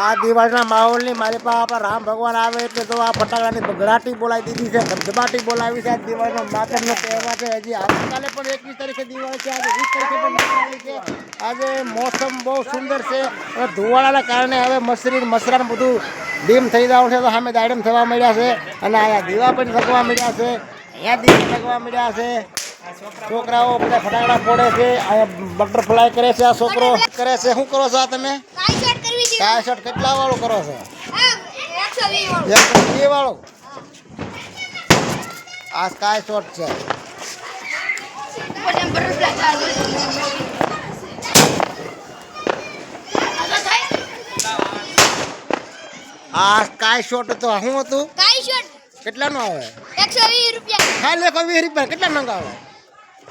આ દિવાળીના માહોલની મારી પાસે આપણા રામ ભગવાન આવે એટલે તો આ ફટાકડાની બગડાટી બોલાવી દીધી છે ધબધબાટી બોલાવી છે આ દિવાળીનો માતરનો તહેવાર છે. હજી આવતીકાલે પણ એકવીસ તારીખે દિવાળી છે આજે વીસ તારીખે પણ દિવાળી છે. આજે મોસમ બહુ સુંદર છે. અને ધુવાળાના કારણે હવે મસરી મસરા બધું ડીમ થઈ જવાનું છે તો સામે દાડમ થવા મળ્યા છે અને અહીંયા દીવા પણ સગવા મળ્યા છે અહીંયા દીવા સગવા મળ્યા છે. છોકરાઓ બધા ફટાકડા ફોડે છે અહીંયા બટરફ્લાય કરે છે આ છોકરો. કરે છે. શું કરો છો આ તમે? કાઈ શોટ કરવી છે? કાય શર્ટ કેટલા વાળું. કરો છો હા 120 વાળો વાળું આ સ્કાય શોટ છે આ સ્કાય શોટ તો શું હતું? કેટલાનું આવે? 120 રૂપિયા. ખાલી એકસો વીસ રૂપિયા. કેટલા નંગ આવે?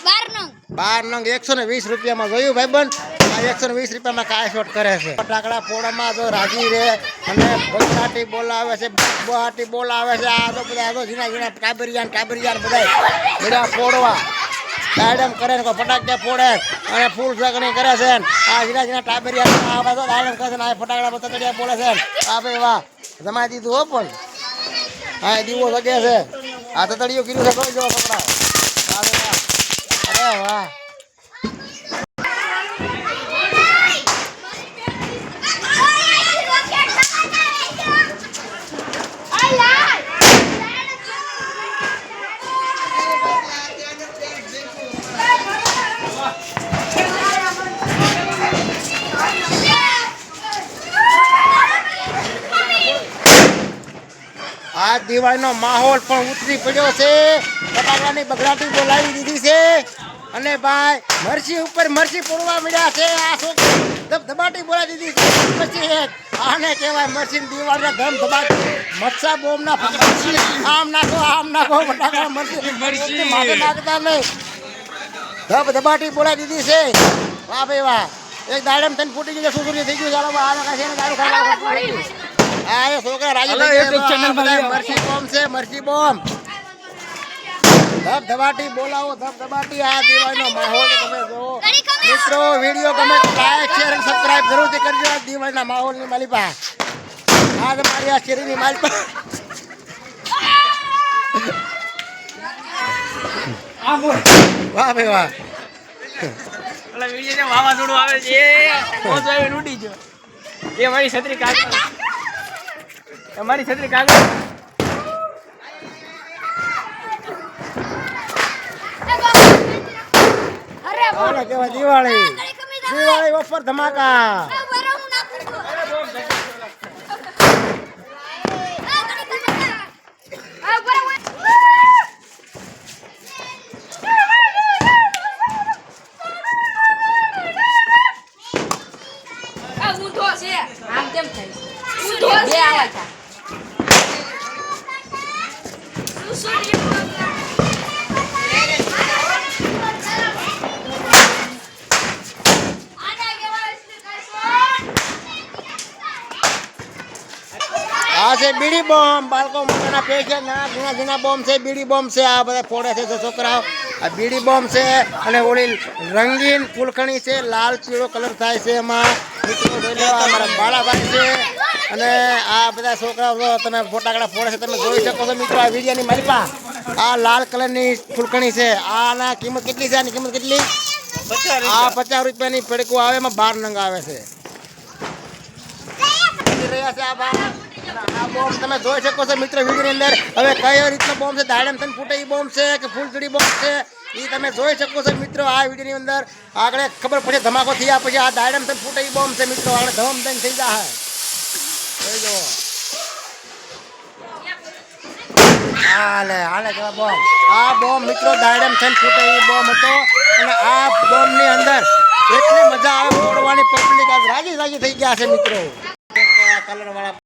બાર નંગ. બાર નંગ. એકસો ને વીસ રૂપિયામાં જોયું ભાઈબંધ? આ એકસો વીસ રૂપિયામાં કાય શોટ કરે છે. ફટાકડા ફોડવામાં તો રાજી રહે અને બગડાટી બોલાવે છે બહાટી બોલાવે છે, આ તો બધા આગળ તો ઝીણા ઝીણા ટાબરિયાન ટાબરિયાન બધા બધા ફોડવા. દાડમ કરે ને ફટાકડા ફોડે અને ફૂલ સગણી કરે છે. આ ઝીણા ઝીણા ટાબરિયાન આ બધા દાડમ કરે છે આ ફટાકડા બતકડિયા બોલે છે. આ ભાઈ વાહ, જમાઈ દીધું હો પણ. હા એ દીવો લગે છે. આ તતડીઓ કીધું છે કોઈ જો છોકરા અરે વાહ. આ દિવાળીનો માહોલ પણ ઉતરી પડ્યો છે. ફટાકડાની બગડાટી બોલાવી દીધી છે. અને ભાઈ મરસી ઉપર મરસી પૂરવા મળ્યા છે. આ છોકરી ધબ ધબાટી બોલાવી દીધી છે. પછી આને કહેવાય મરસી દિવાળીના ધમ ધબાટી. મચ્છા બોમના આમ નાખો આમ નાખો ફટાકડા મરસી મરસી માથે નાખતા નહીં. ધબ ધબાટી બોલાવી દીધી છે. વાહ ભાઈ વાહ. એક દાડમ થઈને ફૂટી ગયું સુસુરી થઈ ગયું? ચાલો આ કાશે દારૂ ખાવા આ એ છોકરા રાજી. મરસી બોમ્બ છે મરસી બોમ્બ બોલાવો આ દિવાળીનો માહોલ તમે જોવો મિત્રો વીડિયો ગમે લાઈક શેર અને સબસ્ક્રાઇબ જરૂરથી કરજો આ દિવાળીના માહોલની માલિપા. આ તમારી આ શેરીની માલિપા. વાહ ભાઈ વાહ. ઓલા વીડિયો ને વાવાઝોડું આવે છે એ મારી છત્રી કાગળ તમારી છત્રી કાગળ. કહેવાય દિવાળી. દિવાળી ઓફર ધમાકા. આમ કેમ થાય? ઊંધો બે આવા છે આ છે બીડી બોમ્બ. બાળકો મોટાના પે છે જૂના ઝીણા બોમ્બ છે, બીડી બોમ્બ છે. આ બધા ફોડે છે છોકરાઓ આ બીડી બોમ્બ છે અને ઓલી રંગીન ફૂલખણી છે લાલ પીળો કલર થાય છે એમાં. મિત્રો જોઈ લો આ મારા બાળાભાઈ છે. અને આ બધા છોકરાઓ તમે ફોટાકડા ફોડે છે તમે જોઈ શકો છો મિત્રો આ વિડીયોની મારી પા આ લાલ કલરની ફૂલકણી છે. આના કિંમત કેટલી છે? આની કિંમત કેટલી? આ પચાસ રૂપિયાની પેડકું આવે એમાં બાર નંગ આવે છે. રહ્યા છે આ બાર બોમ્બ તમે જોઈ શકો છો મિત્ર વિડીયોની અંદર. હવે કઈ રીતનો બોમ્બ છે? દાડમ થઈને ફૂટે એ બોમ્બ છે કે ફૂલચડી બોમ્બ છે? એ તમે જોઈ શકો છો મિત્રો આ વિડીયોની અંદર. આગળ ખબર પડે ધમાકો થયા પછી આ દાડમ થઈને ફૂટે એ બોમ્બ છે મિત્રો. આગળ ધમ થઈને થઈ જાય હાલે હાલે આ બોમ્બ મિત્રો દાડમ થઈને ફૂટે એ બોમ્બ હતો. અને આ બોમ્બની અંદર એટલી મજા આવે ફોડવાની રાજી રાજી થઈ ગયા છે મિત્રો. કલર વાળા